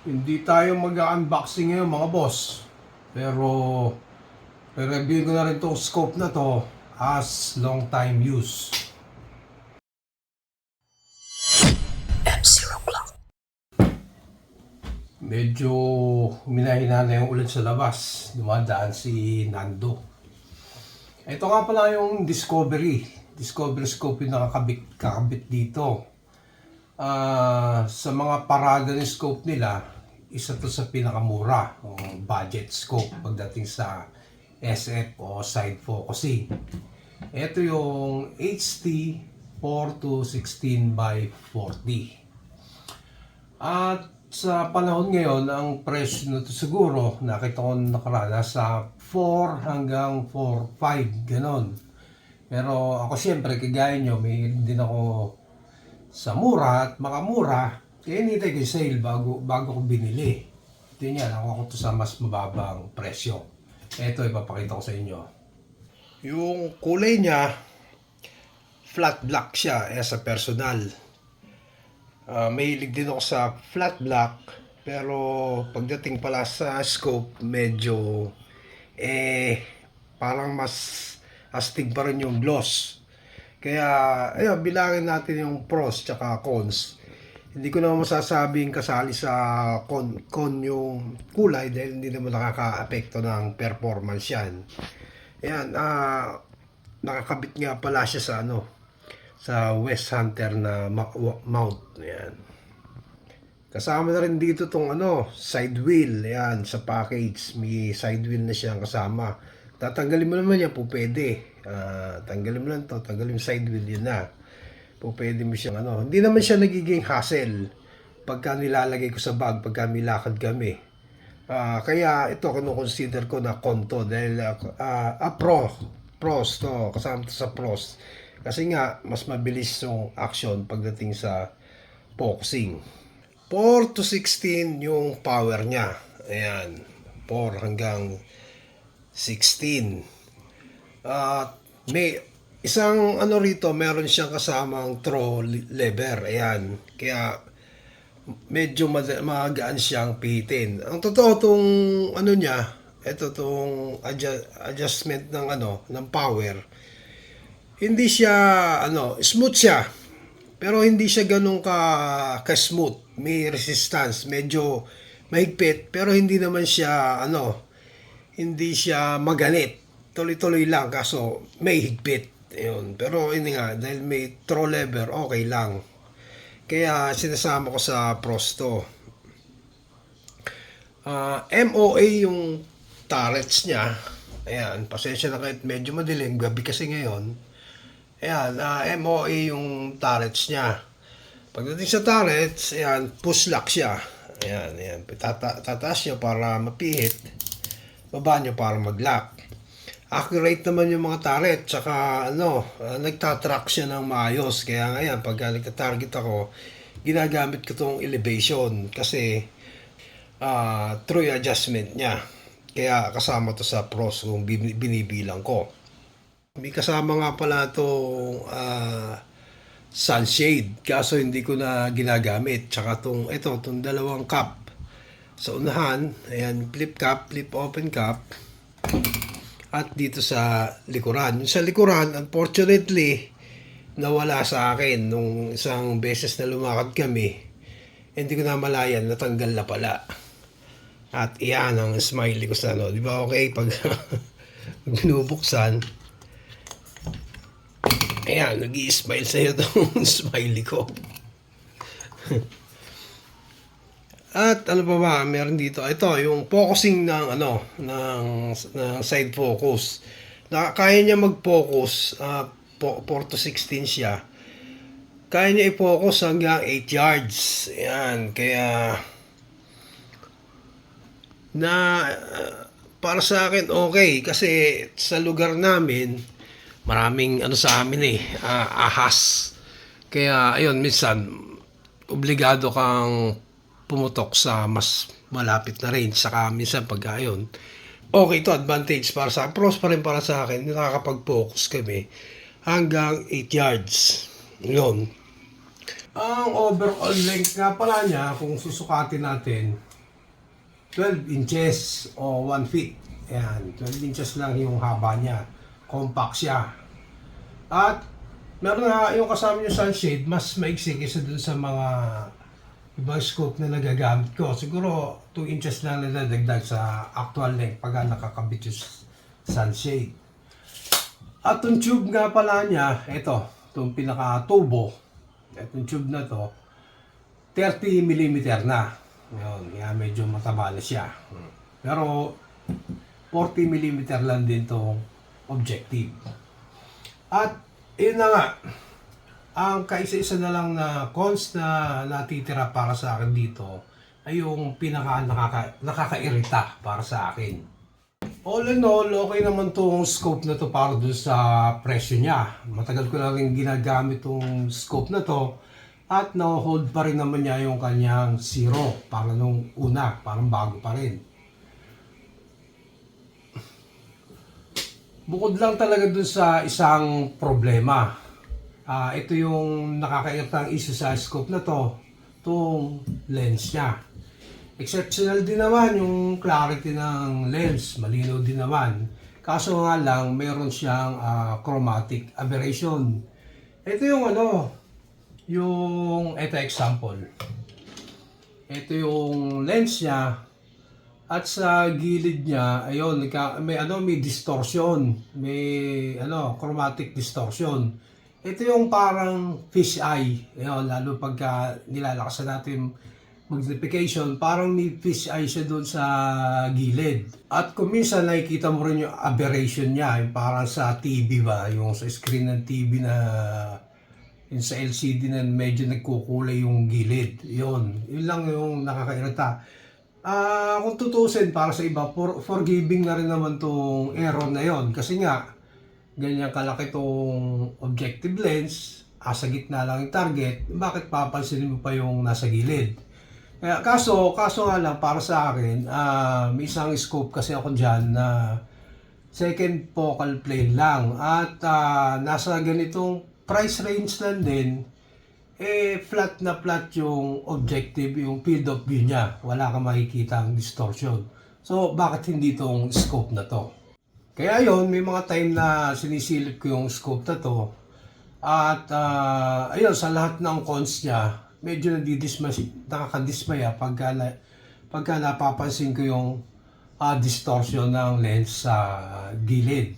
Hindi tayo mag-unboxing ngayon mga boss. Pero, re-review ko na rin tong scope na to as long time use. M0 Clock. Medyo minahina na yung ulan sa labas. Dumadaan si Nando. Ito nga pala yung Discovery. Discovery scope yung nakakabit kakabit dito. Ah, sa mga parada ng scope nila, isa to sa pinakamura o budget scope pagdating sa SF o side focusing. Ito yung HT 4 to 16 by 40. At sa panahon ngayon, ang presyo na to siguro, nakita ko nakaraan, nasa 4 hanggang 4.5, ganon. Pero ako siyempre, kagaya nyo, may din ako sa mura at makamura, kaya nitay ko yung sale bago, bago ko binili. Ito yan, ako ako to sa mas mababang presyo. Ito, ipapakita ko sa inyo. Yung kulay niya, flat black siya, eh, sa personal. Ah, mahilig din ako sa flat black, pero pagdating pala sa scope, medyo, eh, parang mas astig pa rin yung gloss. Kaya, ayun, bilangin natin yung pros tsaka cons. Hindi ko naman masasabing kasali sa con, con yung kulay dahil hindi naman nakaka-apekto ng performance yan. Ayan, ah, nakakabit nga pala siya sa ano, sa West Hunter na mount. Ayan. Kasama na rin dito tong ano, side wheel. Ayan, sa package. May side wheel na siyang kasama. Tatanggalin mo naman yan po pwede. Ah, tanggalin mo lang to, tanggalin yung side wheel yun na. Po pwede mo siyang ano. Hindi naman siya nagiging hassle pagka nilalagay ko sa bag, pagka may lakad kami. Ah, kaya ito kino-consider ko na konto dahil ah ah, pro pros to kasama to sa pros kasi nga mas mabilis yung action pagdating sa focusing 4 to 16 yung power niya ayan 4 hanggang 16 at may isang ano rito meron siyang kasamang throw lever ayan kaya medyo magaan siyang pihitin. Ang totoo tong ano niya, ito tong adju- adjustment ng ano, ng power. Hindi siya ano, smooth siya. Pero hindi siya ganun ka ka-smooth. May resistance, medyo mahigpit pero hindi naman siya ano, hindi siya maganit. Tuloy-tuloy lang kaso may higpit. Yun. Pero hindi nga, dahil may throw lever, okay lang. Kaya sinasama ko sa prosto. Ah, MOA yung turrets niya. Ayan, pasensya na kahit medyo madilim, gabi kasi ngayon. Ayan, ah, MOA yung turrets niya. Pagdating sa turrets, ayan, push lock siya. Ayan, ayan. Tata tataas niya para mapihit. Baba niya para mag-lock. Accurate naman yung mga turret. Tsaka, ano, ah, nagtatrack siya ng maayos. Kaya ngayon, pag nagta-target ako, ginagamit ko tong elevation. Kasi, ah true adjustment niya. Kaya kasama to sa pros kung bin- binibilang ko. May kasama nga pala itong ah, sunshade. Kaso hindi ko na ginagamit. Tsaka itong, ito, itong dalawang cup. Sa unahan, ayan, flip cap, flip open cap. At dito sa likuran. Yung sa likuran, unfortunately, nawala sa akin nung isang beses na lumakad kami. Hindi ko na malayan, natanggal na pala. At iyan ang smiley ko sa ano. Di ba okay pag binubuksan? Ayan, nag smile sa'yo itong smiley ko. At ano pa ba, meron dito. Ito, yung focusing ng ano, ng, ng side focus. Na, kaya niya mag-focus, uh, 4 to 16 siya. Kaya niya i-focus hanggang 8 yards. Ayan, kaya na uh, para sa akin okay kasi sa lugar namin maraming ano sa amin eh ah, ahas kaya ayun minsan obligado kang pumutok sa mas malapit na range saka minsan pag ayun okay to advantage para sa pros pa rin para sa akin nakakapag-focus kami hanggang 8 yards yun Ang overall length nga pala niya, kung susukatin natin, 12 inches o 1 feet. Ayan, 12 inches lang yung haba niya. Compact siya. At meron nga yung kasama yung sunshade, mas maiksi kaysa dun sa mga ibang scope na nagagamit ko. Siguro 2 inches lang na nadagdag sa actual length pag nakakabit yung sunshade. At yung tube nga pala niya, ito, itong pinaka-tubo, itong tube na to, 30 mm na. Yun, kaya medyo mataba na siya. Pero 40 mm lang din tong objective. At yun na nga, ang kaisa-isa na lang na cons na natitira para sa akin dito ay yung pinaka nakaka, nakakairita para sa akin. All in all, okay naman tong scope na to para dun sa presyo niya. Matagal ko na rin ginagamit tong scope na to at na-hold pa rin naman niya yung kanyang zero para nung una, parang bago pa rin. Bukod lang talaga dun sa isang problema. Ah, ito yung nakakairtang issue sa scope na to, itong lens niya. Exceptional din naman yung clarity ng lens, malinaw din naman. Kaso nga lang, meron siyang ah, chromatic aberration. Ito yung ano, yung, ito example. Ito yung lens niya, at sa gilid niya, ayun, may ano, may distortion, may ano, chromatic distortion. Ito yung parang fish eye, ayun, lalo pagka nilalakasan natin magnification, parang may fish eye siya doon sa gilid. At kung minsan nakikita mo rin yung aberration niya, yung parang sa TV ba, yung sa screen ng TV na yung sa LCD na medyo nagkukulay yung gilid. Yun, yun lang yung nakakairita. Ah, kung tutusin para sa iba, for, forgiving na rin naman tong error na yon kasi nga ganyan kalaki tong objective lens, ah, sa gitna lang yung target, bakit papansinin mo pa yung nasa gilid? Kaya kaso, kaso nga lang para sa akin, ah, may isang scope kasi ako diyan na second focal plane lang at ah, nasa ganitong price range lang din eh flat na flat yung objective, yung field of view niya. Wala kang makikita ang distortion. So, bakit hindi itong scope na to? Kaya yon may mga time na sinisilip ko yung scope na to. At ah, ayun, sa lahat ng cons niya, medyo nakakadismaya pagka, na, pagka napapansin ko yung ah, distortion ng lens sa gilid.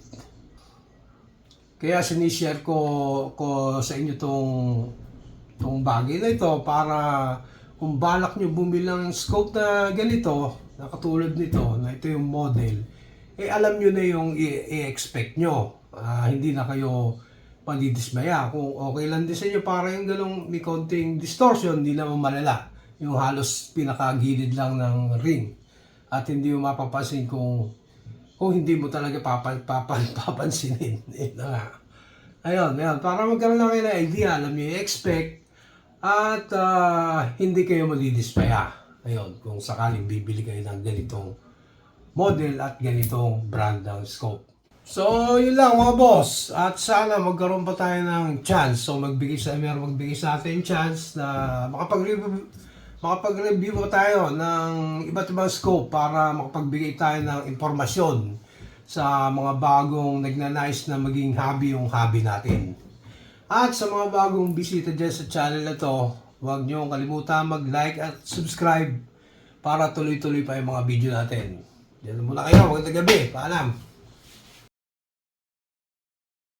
Kaya sinishare ko, ko sa inyo tong itong bagay na ito para kung balak nyo bumilang scope na ganito, na katulad nito, na ito yung model, eh alam nyo na yung i-expect nyo. Ah, hindi na kayo pandidismaya. Kung okay lang din sa inyo, para yung ganong may konting distortion, hindi naman malala. Yung halos pinakagilid lang ng ring. At hindi mo mapapansin kung kung hindi mo talaga papan, papan, papansinin. Na nga. Ayun, ayun. Para magkaroon lang kayo ng idea, alam niyo i-expect at ah, hindi kayo madidismaya. Ayun, kung sakaling bibili kayo ng ganitong model at ganitong brand ng scope. So, yun lang mga boss. At sana magkaroon pa tayo ng chance. So, magbigay sa, meron magbigay sa atin chance na makapag-review, makapag-review pa tayo ng iba't ibang scope para makapagbigay tayo ng impormasyon sa mga bagong nagnanais na maging hobby yung hobby natin. At sa mga bagong bisita dyan sa channel na to, huwag niyo kalimutan mag-like at subscribe para tuloy-tuloy pa yung mga video natin. Diyan muna kayo, magandang gabi. Paalam.